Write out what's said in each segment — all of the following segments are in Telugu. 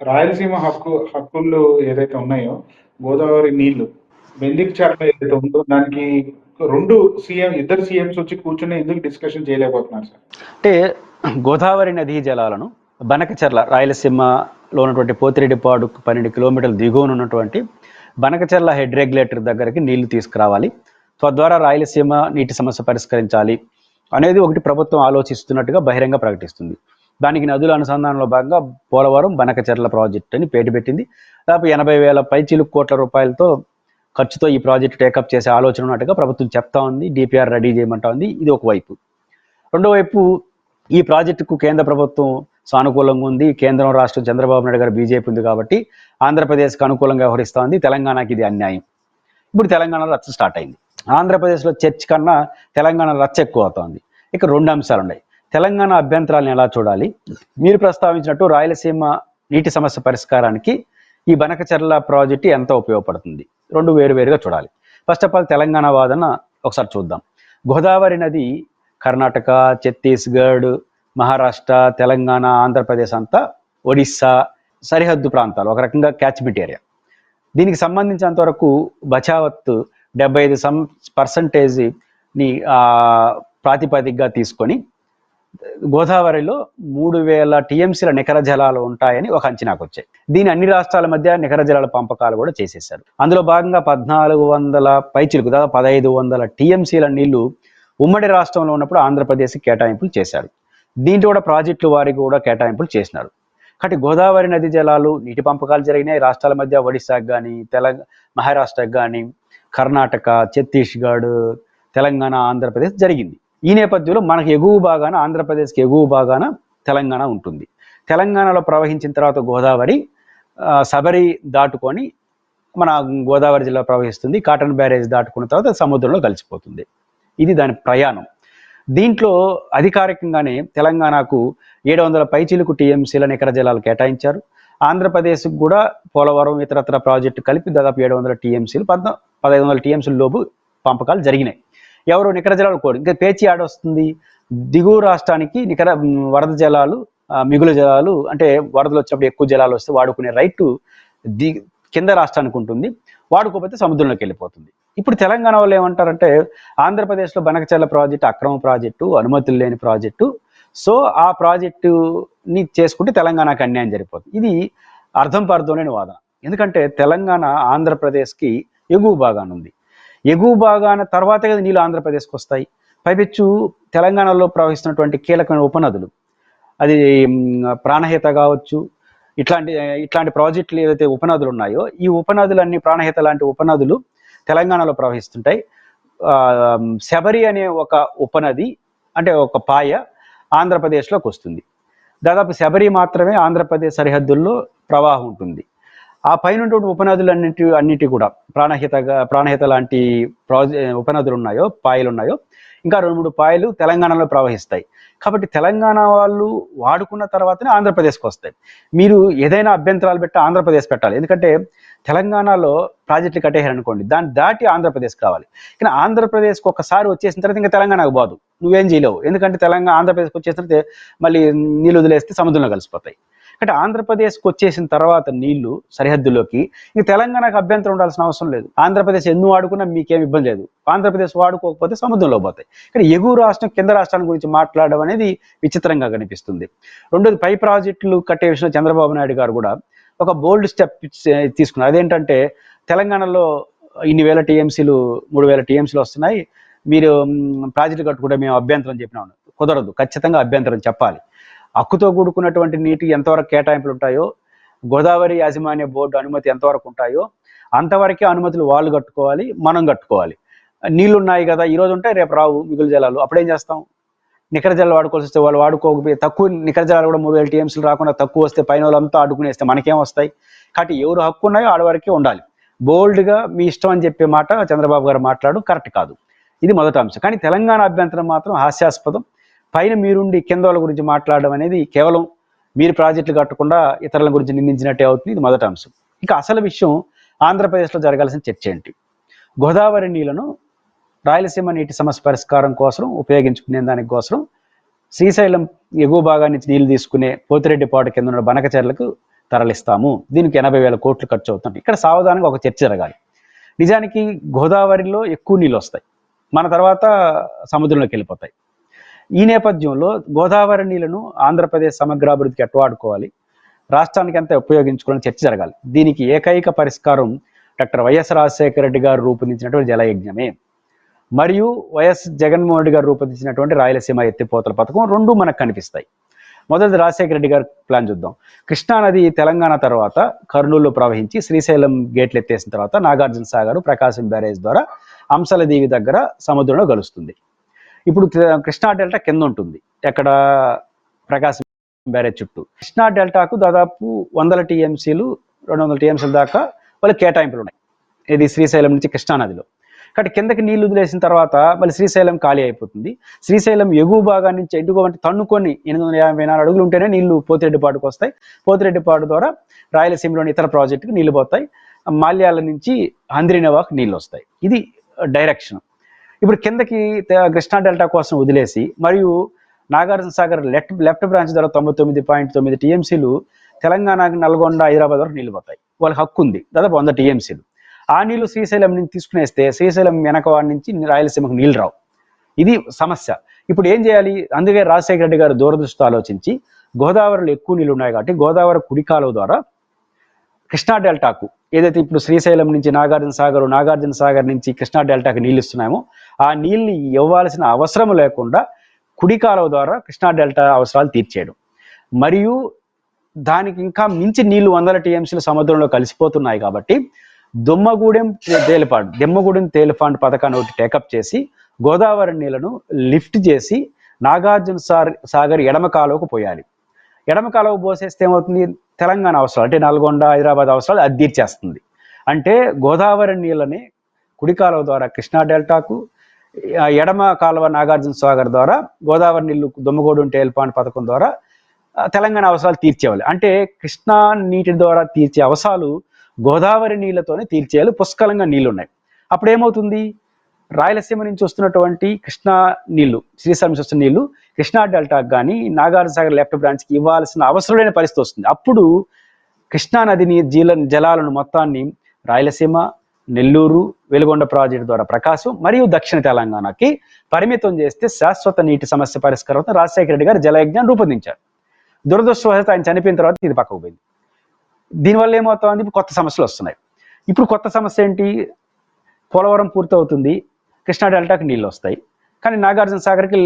రాయలసీమ హక్కు హక్కులు ఏదైతే ఉన్నాయో గోదావరి నీళ్ళు బెందిక్ చార్ట ఏదైతే ఉందో దానికి రెండు సీఎం ఇద్దరు సీఎంస్ వచ్చి కూర్చుని ఎందుకు డిస్కషన్ చేయలేకపోతున్నారు సార్? అంటే గోదావరి నదీ జలాలను బనకచర్ల రాయలసీమలో ఉన్నటువంటి పోతిరెడ్డిపాడు పన్నెండు కిలోమీటర్ల దిగువన ఉన్నటువంటి బనకచర్ల హెడ్ రెగ్యులేటర్ దగ్గరికి నీళ్ళు తీసుకురావాలి. తద్వారా రాయలసీమ నీటి సమస్య పరిష్కరించాలి అనేది ఒకటి ప్రభుత్వం ఆలోచిస్తున్నట్టుగా బహిరంగ ప్రకటిస్తుంది. దానికి నదుల అనుసంధానంలో భాగంగా పోలవరం బనకచెర్ల ప్రాజెక్ట్ అని పేరు పెట్టింది. దాదాపు ఎనభై వేల పైచీలు కోట్ల రూపాయలతో ఖర్చుతో ఈ ప్రాజెక్టు టేకప్ చేసే ఆలోచన ఉన్నట్టుగా ప్రభుత్వం చెప్తా ఉంది డిపిఆర్ రెడీ చేయమంటా ఉంది. ఇది ఒక వైపు. రెండో వైపు ఈ ప్రాజెక్టుకు కేంద్ర ప్రభుత్వం సానుకూలంగా ఉంది. కేంద్రం రాష్ట్రం చంద్రబాబు నాయుడు గారు బీజేపీ ఉంది కాబట్టి ఆంధ్రప్రదేశ్కి అనుకూలంగా వ్యవహరిస్తూ ఉంది. తెలంగాణకి ఇది అన్యాయం. ఇప్పుడు తెలంగాణలో రచ్చ స్టార్ట్ అయింది. ఆంధ్రప్రదేశ్లో చర్చ్ కన్నా తెలంగాణ రచ్చ ఎక్కువ అవుతోంది. ఇక రెండు అంశాలు ఉన్నాయి తెలంగాణ అభ్యంతరాలను ఎలా చూడాలి? మీరు ప్రస్తావించినట్టు రాయలసీమ నీటి సమస్య పరిష్కారానికి ఈ బనకచర్ల ప్రాజెక్టు ఎంత ఉపయోగపడుతుంది. రెండు వేరువేరుగా చూడాలి. ఫస్ట్ ఆఫ్ ఆల్ తెలంగాణ వాదన ఒకసారి చూద్దాం. గోదావరి నది కర్ణాటక ఛత్తీస్గఢ్ మహారాష్ట్ర తెలంగాణ ఆంధ్రప్రదేశ్ అంతా ఒడిస్సా సరిహద్దు ప్రాంతాలు ఒక రకంగా క్యాచ్మెంట్ ఏరియా దీనికి సంబంధించినంత వరకు బచావత్ డెబ్బై ఐదు సం పర్సంటేజ్ని ప్రాతిపదికగా తీసుకొని గోదావరిలో మూడు వేల టీఎంసీల నికర జలాలు ఉంటాయని ఒక అంచనాకు వచ్చాయి దీని అన్ని రాష్ట్రాల మధ్య నికర జలాల పంపకాలు కూడా చేసేశారు. అందులో భాగంగా పద్నాలుగు వందల పైచిలకు దాదాపు పదహైదు వందల టీఎంసీల నీళ్ళు ఉమ్మడి రాష్ట్రంలో ఉన్నప్పుడు ఆంధ్రప్రదేశ్కి కేటాయింపులు చేశారు. దీంట్లో కూడా ప్రాజెక్టులు వారికి కూడా కేటాయింపులు చేసినారు. కాబట్టి గోదావరి నది జలాలు నీటి పంపకాలు జరిగినాయి. రాష్ట్రాల మధ్య ఒడిశాకు కానీ తెలంగాణ మహారాష్ట్రకు కానీ కర్ణాటక ఛత్తీస్గఢ్ తెలంగాణ ఆంధ్రప్రదేశ్ జరిగింది. ఈ నేపథ్యంలో మనకు ఎగువ భాగాన ఆంధ్రప్రదేశ్కి ఎగువ భాగాన తెలంగాణ ఉంటుంది. తెలంగాణలో ప్రవహించిన తర్వాత గోదావరి శబరి సబరి దాటుకొని మన గోదావరి జిల్లా ప్రవహిస్తుంది. కాటన్ బ్యారేజ్ దాటుకున్న తర్వాత సముద్రంలో కలిసిపోతుంది. ఇది దాని ప్రయాణం. దీంట్లో అధికారికంగానే తెలంగాణకు ఏడు వందల పైచిలుకు టీఎంసీలను నికర జలాలు కేటాయించారు. ఆంధ్రప్రదేశ్కు కూడా పోలవరం ఇతరత్ర ప్రాజెక్టు కలిపి దాదాపు ఏడు వందల టీఎంసీలు పద్నా పదహైదు వందల టీఎంసీల లోపు పంపకాలు జరిగినాయి. ఎవరు నికర జలాలు కోరు. ఇంకా పేచి ఆడొస్తుంది దిగువ రాష్ట్రానికి నికర వరద జలాలు మిగులు జలాలు అంటే వరదలు వచ్చినప్పుడు ఎక్కువ జలాలు వస్తే వాడుకునే రైటు ది కింద రాష్ట్రానికి ఉంటుంది. వాడుకోకపోతే సముద్రంలోకి వెళ్ళిపోతుంది. ఇప్పుడు తెలంగాణ వాళ్ళు ఏమంటారంటే ఆంధ్రప్రదేశ్లో బనకచర్ల ప్రాజెక్టు అక్రమ ప్రాజెక్టు అనుమతులు లేని ప్రాజెక్టు. సో ఆ ప్రాజెక్టుని చేసుకుంటే తెలంగాణకు అన్యాయం జరిగిపోతుంది. ఇది అర్థం పర్థం లేని వాదన. ఎందుకంటే తెలంగాణ ఆంధ్రప్రదేశ్కి ఎగువ భాగాన ఉంది. ఎగువ భాగాన తర్వాత కదా నీళ్ళు ఆంధ్రప్రదేశ్కి వస్తాయి. పైపెచ్చు తెలంగాణలో ప్రవహిస్తున్నటువంటి కీలకమైన ఉపనదులు. అది ప్రాణహిత కావచ్చు ఇట్లాంటి ఇట్లాంటి ప్రాజెక్టులు ఏదైతే ఉపనదులు ఉన్నాయో ఈ ఉపనదులన్నీ ప్రాణహిత లాంటి ఉపనదులు తెలంగాణలో ప్రవహిస్తుంటాయి. శబరి అనే ఒక ఉపనది అంటే ఒక పాయ ఆంధ్రప్రదేశ్లోకి వస్తుంది. దాదాపు శబరి మాత్రమే ఆంధ్రప్రదేశ్ సరిహద్దుల్లో ప్రవాహం ఉంటుంది. ఆ పైన ఉన్నటువంటి ఉపనదులు అన్నిటి అన్నిటి కూడా ప్రాణహిత ప్రాణహిత లాంటి ప్రాజె ఉపనదులు ఉన్నాయో పాయలు ఉన్నాయో ఇంకా రెండు మూడు పాయలు తెలంగాణలో ప్రవహిస్తాయి. కాబట్టి తెలంగాణ వాళ్ళు వాడుకున్న తర్వాతనే ఆంధ్రప్రదేశ్కి వస్తాయి. మీరు ఏదైనా అభ్యంతరాలు పెట్టి ఆంధ్రప్రదేశ్ పెట్టాలి. ఎందుకంటే తెలంగాణలో ప్రాజెక్టులు కట్టేశారు అనుకోండి దాన్ని దాటి ఆంధ్రప్రదేశ్ కావాలి కానీ ఆంధ్రప్రదేశ్కి ఒకసారి వచ్చేసిన తర్వాత ఇంకా తెలంగాణకు పోదు నువ్వేం చేయలేవు. ఎందుకంటే తెలంగాణ ఆంధ్రప్రదేశ్కి వచ్చేసిన తర్వాత మళ్ళీ నీళ్ళు వదిలేస్తే సముద్రంలో కలిసిపోతాయి. అంటే ఆంధ్రప్రదేశ్కి వచ్చేసిన తర్వాత నీళ్ళు సరిహద్దులోకి ఇంక తెలంగాణకు అభ్యంతరం ఉండాల్సిన అవసరం లేదు. ఆంధ్రప్రదేశ్ ఎన్ని వాడుకున్నా మీకేం ఇబ్బంది లేదు. ఆంధ్రప్రదేశ్ వాడుకోకపోతే సముద్రంలో పోతాయి. కానీ ఎగువ రాష్ట్రం కింద రాష్ట్రాల గురించి మాట్లాడడం అనేది విచిత్రంగా కనిపిస్తుంది. రెండోది పై ప్రాజెక్టులు కట్టే విషయంలో చంద్రబాబు నాయుడు గారు కూడా ఒక బోల్డ్ స్టెప్ తీసుకున్నారు. అదేంటంటే తెలంగాణలో ఇన్ని వేల టీఎంసీలు మూడు వేల టీఎంసీలు వస్తున్నాయి. మీరు ప్రాజెక్టు కట్టుకుంటే మేము అభ్యంతరం చెప్పినాము కుదరదు. ఖచ్చితంగా అభ్యంతరం చెప్పాలి. హక్కుతో కూడుకున్నటువంటి నీటి ఎంతవరకు కేటాయింపులు ఉంటాయో గోదావరి యాజమాన్య బోర్డు అనుమతి ఎంతవరకు ఉంటాయో అంతవరకే అనుమతులు వాళ్ళు కట్టుకోవాలి మనం కట్టుకోవాలి. నీళ్ళు ఉన్నాయి కదా ఈరోజు ఉంటే ఉంటాయి రేపు రావు మిగులు జలాలు. అప్పుడేం చేస్తాం? నికర జలాలు వాడుకోవాల్సి వస్తే వాళ్ళు వాడుకోకపోతే తక్కువ నికర జలాలు కూడా మూడు వేల టీఎంసీలు రాకుండా తక్కువ వస్తే పైన వాళ్ళంతా అడ్డుకునేస్తే మనకేం వస్తాయి? కాబట్టి ఎవరు హక్కు ఉన్నాయో ఆడవరకే ఉండాలి. బోల్డ్గా మీ ఇష్టం అని చెప్పే మాట చంద్రబాబు గారు మాట్లాడు కరెక్ట్ కాదు. ఇది మొదటి అంశం. కానీ తెలంగాణ అభ్యంతరం మాత్రం హాస్యాస్పదం. పైన మీరుండి కింద వాళ్ళ గురించి మాట్లాడడం అనేది కేవలం మీరు ప్రాజెక్టులు కట్టకుండా ఇతరుల గురించి నిందించినట్టే అవుతుంది. ఇది మొదటి అంశం. ఇక అసలు విషయం ఆంధ్రప్రదేశ్లో జరగాల్సిన చర్చ ఏంటి? గోదావరి నీళ్ళను రాయలసీమ నీటి సమస్య పరిష్కారం కోసం ఉపయోగించుకునే దానికి కోసం శ్రీశైలం ఎగువ భాగాన్ని నుంచి నీళ్ళు తీసుకునే పోతిరెడ్డిపాటు కింద ఉన్న బనకచర్లకు తరలిస్తాము. దీనికి ఎనభై వేల కోట్లు ఖర్చు అవుతుంది ఇక్కడ సావధానంగా ఒక చర్చ జరగాలి. నిజానికి గోదావరిలో ఎక్కువ నీళ్ళు వస్తాయి. మన తర్వాత సముద్రంలోకి వెళ్ళిపోతాయి. ఈ నేపథ్యంలో గోదావరి నీళ్ళను ఆంధ్రప్రదేశ్ సమగ్రాభివృద్ధికి ఎట్టవాడుకోవాలి రాష్ట్రానికి అంతా ఉపయోగించుకోవాలని చర్చ జరగాలి. దీనికి ఏకైక పరిష్కారం డాక్టర్ వైఎస్ రాజశేఖర రెడ్డి గారు రూపొందించినటువంటి జలయజ్ఞమే. మరియు వైఎస్ జగన్మోహన్ రెడ్డి గారు రూపొందించినటువంటి రాయలసీమ ఎత్తిపోతల పథకం రెండు మనకు కనిపిస్తాయి. మొదటి రాజశేఖర రెడ్డి గారి ప్లాన్ చూద్దాం. కృష్ణానది తెలంగాణ తర్వాత కర్నూలులో ప్రవహించి శ్రీశైలం గేట్లు ఎత్తేసిన తర్వాత నాగార్జున సాగర్ ప్రకాశం బ్యారేజ్ ద్వారా అంశలదేవి దగ్గర సముద్రంలో కలుస్తుంది. ఇప్పుడు కృష్ణా డెల్టా కింద ఉంటుంది. ఎక్కడ ప్రకాశం బ్యారేజ్ చుట్టూ. కృష్ణా డెల్టాకు దాదాపు వందల టీఎంసీలు రెండు వందల టీఎంసీల దాకా వాళ్ళ కేటాయింపులు ఉన్నాయి. ఇది శ్రీశైలం నుంచి కృష్ణానదిలో కాబట్టి కిందకి నీళ్ళు వదిలేసిన తర్వాత మళ్ళీ శ్రీశైలం ఖాళీ అయిపోతుంది. శ్రీశైలం ఎగువ భాగం నుంచి ఎటుకో అంటే తన్నుకొని ఎనిమిది వందల యాభై నాలుగు అడుగులు ఉంటేనే నీళ్ళు పోతిరెడ్డిపాటుకు వస్తాయి. పోతిరెడ్డిపాటు ద్వారా రాయలసీమలోని ఇతర ప్రాజెక్టుకు నీళ్ళు పోతాయి. మాల్యాల నుంచి హంద్రీనవాకు నీళ్ళు వస్తాయి. ఇది డైరెక్షన్. ఇప్పుడు కిందకి కృష్ణా డెల్టా కోసం వదిలేసి మరియు Nagarjuna Sagar left left branch ద్వారా తొంభై తొమ్మిది పాయింట్ తొమ్మిది టీఎంసీలు తెలంగాణకి నల్గొండ హైదరాబాద్ వరకు నీళ్ళు పోతాయి. వాళ్ళకి హక్కు ఉంది. దాదాపు వంద టీఎంసీలు. ఆ నీళ్ళు శ్రీశైలం నుంచి తీసుకునేస్తే శ్రీశైలం వెనకవాడి నుంచి రాయలసీమకు నీళ్ళు రావు. ఇది సమస్య. ఇప్పుడు ఏం చేయాలి? అందుకే రాజశేఖర రెడ్డి గారు దూరదృష్టి ఆలోచించి గోదావరిలో ఎక్కువ నీళ్ళు ఉన్నాయి కాబట్టి గోదావరి కుడి కాలువ ద్వారా కృష్ణా డెల్టాకు ఏదైతే ఇప్పుడు శ్రీశైలం నుంచి నాగార్జున సాగర్ నాగార్జున సాగర్ నుంచి కృష్ణా డెల్టాకు నీళ్ళు ఇస్తున్నామో ఆ నీళ్ళని ఇవ్వాల్సిన అవసరం లేకుండా కుడి కాలువ ద్వారా కృష్ణా డెల్టా అవసరాలు తీర్చేయడం. మరియు దానికి ఇంకా మించి నీళ్ళు వందల టీఎంసీలు సముద్రంలో కలిసిపోతున్నాయి కాబట్టి దుమ్మగూడెం తేలిపాండ్ దెమ్మగూడెం తేలిపాండ్ పథకాన్ని ఒకటి టేకప్ చేసి గోదావరి నీళ్ళను లిఫ్ట్ చేసి నాగార్జున సార్ సాగర్ ఎడమ కాలువకు పోయాలి. ఎడమ కాలువ పోసేస్తే ఏమవుతుంది? తెలంగాణ అవసరాలు అంటే నల్గొండ హైదరాబాద్ అవసరాలు అది తీర్చేస్తుంది. అంటే గోదావరి నీళ్ళని కుడి కాలువ ద్వారా కృష్ణా డెల్టాకు ఎడమ కాలువ నాగార్జున సాగర్ ద్వారా గోదావరి నీళ్ళు ఉంటే టేల్పాండ్ పథకం ద్వారా తెలంగాణ అవసరాలు తీర్చేవాలి అంటే కృష్ణా నీటి ద్వారా తీర్చే అవసరాలు గోదావరి నీళ్ళతోనే తీర్చేయాలి. పుష్కలంగా నీళ్ళు ఉన్నాయి అప్పుడు ఏమవుతుంది రాయలసీమ నుంచి వస్తున్నటువంటి కృష్ణా నీళ్ళు శ్రీశైలం నుంచి వస్తున్న నీళ్ళు కృష్ణా డెల్టాకు కానీ నాగార్జున సాగర్ లెఫ్ట్ బ్రాంచ్కి ఇవ్వాల్సిన అవసరమైన పరిస్థితి వస్తుంది. అప్పుడు కృష్ణా నదిని జీల జలాలను మొత్తాన్ని రాయలసీమ నెల్లూరు వెలుగొండ ప్రాజెక్టు ద్వారా ప్రకాశం మరియు దక్షిణ తెలంగాణకి పరిమితం చేస్తే శాశ్వత నీటి సమస్య పరిష్కారం రాజశేఖర రెడ్డి గారు జలయజ్ఞాన్ని రూపొందించారు. దురదృష్టవశాత్తు ఆయన చనిపోయిన తర్వాత ఇది పక్కకు పోయింది. దీనివల్ల ఏమవుతుంది? ఇప్పుడు కొత్త సమస్యలు వస్తున్నాయి. ఇప్పుడు కొత్త సమస్య ఏంటి? పోలవరం పూర్తవుతుంది. కృష్ణా డెల్టాకి నీళ్ళు వస్తాయి. కానీ నాగార్జున సాగర్కి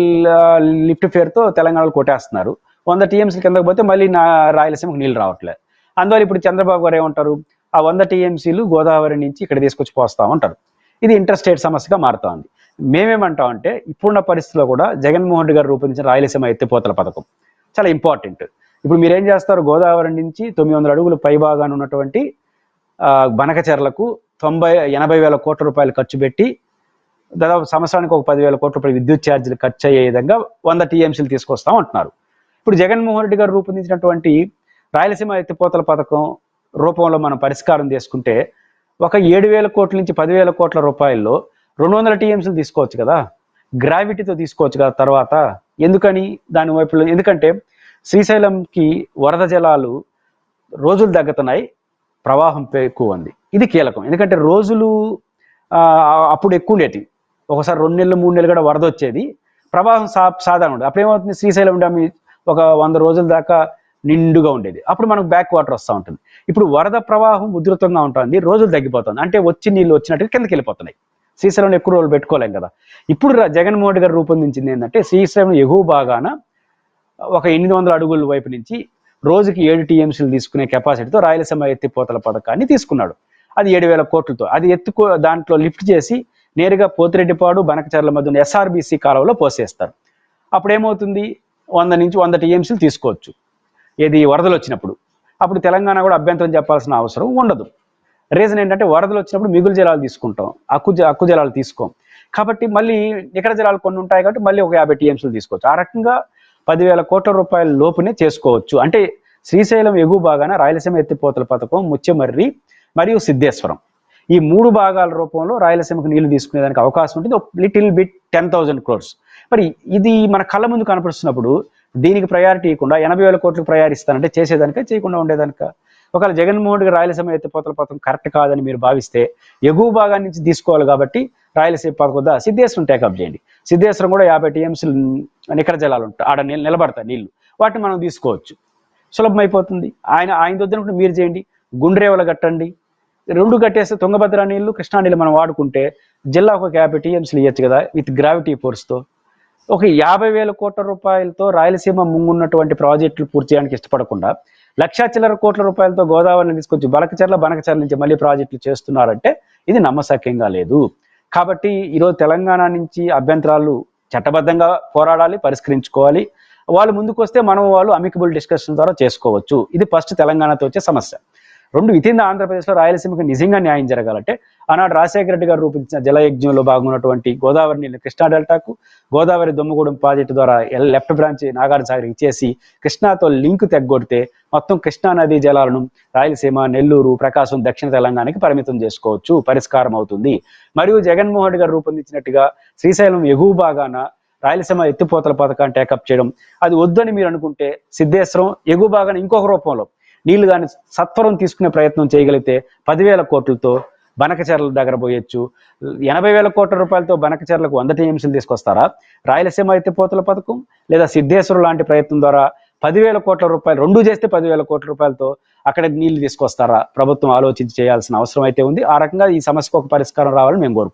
లిఫ్ట్ ఫేర్తో తెలంగాణలో కొట్టేస్తున్నారు. వంద టీఎంసీ కిందకి పోతే మళ్ళీ నా రాయలసీమకు నీళ్ళు రావట్లేదు అందువల్ల ఇప్పుడు చంద్రబాబు గారు ఏమంటారు? ఆ వంద టీఎంసీలు గోదావరి నుంచి ఇక్కడ తీసుకొచ్చి పోస్తామంటారు. ఇది ఇంటర్ స్టేట్ సమస్యగా మారుతోంది. మేమేమంటామంటే ఇప్పుడున్న పరిస్థితిలో కూడా జగన్మోహన్ రెడ్డి గారు రూపొందించిన రాయలసీమ ఎత్తిపోతల పథకం చాలా ఇంపార్టెంట్. ఇప్పుడు మీరేం చేస్తారు? గోదావరి నుంచి తొమ్మిది వందల అడుగులు పైభాగాన ఉన్నటువంటి ఆ, బనకచెర్లకు తొంభై ఎనభై వేల కోట్ల రూపాయలు ఖర్చు పెట్టి దాదాపు సంవత్సరానికి ఒక పదివేల కోట్ల రూపాయలు విద్యుత్ ఛార్జీలు ఖర్చు అయ్యే విధంగా వంద టీఎంసీలు తీసుకొస్తాం అంటున్నారు. ఇప్పుడు జగన్మోహన్ రెడ్డి గారు రూపొందించినటువంటి రాయలసీమ ఎత్తిపోతల పథకం రూపంలో మనం పరిష్కారం చేసుకుంటే ఒక ఏడు వేల కోట్ల నుంచి పదివేల కోట్ల రూపాయల్లో రెండు వందల టీఎంసీలు తీసుకోవచ్చు కదా. గ్రావిటీతో తీసుకోవచ్చు కదా తర్వాత. ఎందుకని? దాని వైపు ఎందుకంటే శ్రీశైలంకి వరద జలాలు రోజులు తగ్గుతున్నాయి ప్రవాహం ఎక్కువ ఉంది. ఇది కీలకం. ఎందుకంటే రోజులు అప్పుడు ఎక్కువ ఉండేటివి. ఒకసారి రెండు నెలలు మూడు నెలలు కూడా వరద వచ్చేది. ప్రవాహం సా సాధారణ. ఉండేది అప్పుడు ఏమవుతుంది శ్రీశైలం డ్యామ్ ఒక వంద రోజుల దాకా నిండుగా ఉండేది. అప్పుడు మనకు బ్యాక్ వాటర్ వస్తూ ఉంటుంది. ఇప్పుడు వరద ప్రవాహం ఉధృతంగా ఉంటుంది. రోజులు తగ్గిపోతుంది. అంటే వచ్చి నీళ్ళు వచ్చినట్టుగా కిందకి వెళ్ళిపోతున్నాయి. శ్రీశైలంలో ఎక్కువ రోజులు పెట్టుకోలేం కదా. ఇప్పుడు జగన్మోహన్ రెడ్డి గారు రూపొందించింది ఏంటంటే శ్రీశైలం ఎగువ భాగాన ఒక ఎనిమిది వందల అడుగుల వైపు నుంచి రోజుకి ఏడు టీఎంసీలు తీసుకునే కెపాసిటీతో రాయలసీమ ఎత్తిపోతల పథకాన్ని తీసుకున్నాడు. అది ఏడు వేల కోట్లతో. అది ఎత్తుకో దాంట్లో లిఫ్ట్ చేసి నేరుగా పోతిరెడ్డిపాడు బనకచర్ల మధ్య ఎస్ఆర్బీసీ కాలువలో పోసేస్తారు. అప్పుడు ఏమవుతుంది వంద నుంచి వంద టీఎంసీలు తీసుకోవచ్చు. ఏది వరదలు వచ్చినప్పుడు. అప్పుడు తెలంగాణ కూడా అభ్యంతరం చెప్పాల్సిన అవసరం ఉండదు. రీజన్ ఏంటంటే వరదలు వచ్చినప్పుడు మిగులు జలాలు తీసుకుంటాం. అక్కు జ- అక్కు జలాలు తీసుకోం. కాబట్టి మళ్ళీ నికర జలాలు కొన్ని ఉంటాయి కాబట్టి మళ్ళీ ఒక యాభై టీఎంసీలు తీసుకోవచ్చు. ఆ రకంగా పదివేల కోట్ల రూపాయల లోపునే చేసుకోవచ్చు. అంటే శ్రీశైలం ఎగువ భాగాన రాయలసీమ ఎత్తిపోతల పథకం ముచ్చెమర్రి మరియు సిద్ధేశ్వరం. ఈ మూడు భాగాల రూపంలో రాయలసీమకు నీళ్ళు తీసుకునేదానికి అవకాశం ఉంటుంది. Little bit ten thousand crores. మరి ఇది మన కళ్ళ ముందు కనపడుస్తున్నప్పుడు దీనికి ప్రయారిటీ ఇవ్వకుండా ఎనభై వేల కోట్లకు ప్రయారిస్తానంటే చేసేదానిక చేయకుండా ఉండేదానిక? ఒకవేళ జగన్మోహన్ రెడ్డి రాయలసీమ ఎత్తిపోతల పథకం కరెక్ట్ కాదని మీరు భావిస్తే ఎగువ భాగాన్ని నుంచి తీసుకోవాలి కాబట్టి రాయలసీమ పథకం వద్ద సిద్ధేశ్వరం టేకప్ చేయండి. సిద్ధేశ్వరం కూడా యాభై టీఎంసీలు నికర జలాలు ఉంటాయి. ఆడ నీళ్ళు నిలబడతాయి నీళ్ళు. వాటిని మనం తీసుకోవచ్చు. సులభం అయిపోతుంది ఆయన ఆయన దొద్దునప్పుడు మీరు చేయండి. గుండ్రేవల కట్టండి. రెండు కట్టేస్తే తుంగభద్ర నీళ్ళు కృష్ణా నీళ్ళు మనం వాడుకుంటే జిల్లా ఒక యాభై టీఎంసీలు ఇవ్వచ్చు కదా విత్ గ్రావిటీ ఫోర్స్తో. ఒక యాభై వేల కోట్ల రూపాయలతో రాయలసీమ ముంగున్నటువంటి ప్రాజెక్టులు పూర్తి చేయడానికి ఇష్టపడకుండా లక్షా చిల్లర కోట్ల రూపాయలతో గోదావరిని తీసుకొచ్చి బలకచర్ల బనకచర్ల నుంచి మళ్ళీ ప్రాజెక్టులు చేస్తున్నారంటే ఇది నమ్మశక్యంగా లేదు. కాబట్టి ఈరోజు తెలంగాణ నుంచి అభ్యంతరాలు చట్టబద్ధంగా పోరాడాలి పరిష్కరించుకోవాలి. వాళ్ళు ముందుకు వస్తే మనం వాళ్ళు అమికబుల్ డిస్కషన్ ద్వారా చేసుకోవచ్చు. ఇది ఫస్ట్ తెలంగాణతో వచ్చే సమస్య. రెండు వితిన్ ఆంధ్రప్రదేశ్లో రాయలసీమకు నిజంగా న్యాయం జరగాలంటే ఆనాడు రాజశేఖర రెడ్డి గారు రూపొందించిన జలయజ్ఞంలో భాగమైనటువంటి గోదావరి నీళ్ళు కృష్ణా డెల్టాకు గోదావరి దొమ్మగూడెం ప్రాజెక్టు ద్వారా లెఫ్ట్ బ్రాంచ్ నాగార్జున సాగర్ ఇచ్చేసి కృష్ణాతో లింక్ తెగ్గొడితే మొత్తం కృష్ణా నదీ జలాలను రాయలసీమ నెల్లూరు ప్రకాశం దక్షిణ తెలంగాణకి పరిమితం చేసుకోవచ్చు పరిష్కారం అవుతుంది. మరియు జగన్మోహన్ రెడ్డి గారు రూపొందించినట్టుగా శ్రీశైలం ఎగువ భాగాన రాయలసీమ ఎత్తిపోతల పథకాన్ని టేకప్ చేయడం అది వద్దని మీరు అనుకుంటే సిద్ధేశ్వరం ఎగువ భాగాన ఇంకొక రూపంలో నీళ్ళు కానీ సత్వరం తీసుకునే ప్రయత్నం చేయగలిగితే పదివేల కోట్లతో బనకచెర్ల దగ్గర పోయొచ్చు. ఎనభై వేల కోట్ల రూపాయలతో బనకచర్లకు వంద టీఎంసీలు తీసుకొస్తారా? రాయలసీమ ఎత్తిపోతల పథకం లేదా సిద్ధేశ్వరు లాంటి ప్రయత్నం ద్వారా పదివేల కోట్ల రూపాయలు రెండు చేస్తే పదివేల కోట్ల రూపాయలతో అక్కడ నీళ్ళు తీసుకొస్తారా? ప్రభుత్వం ఆలోచించి చేయాల్సిన అవసరం అయితే ఉంది. ఆ రకంగా ఈ సమస్యకు ఒక పరిష్కారం రావాలని మేము కోరుకుంటున్నాం.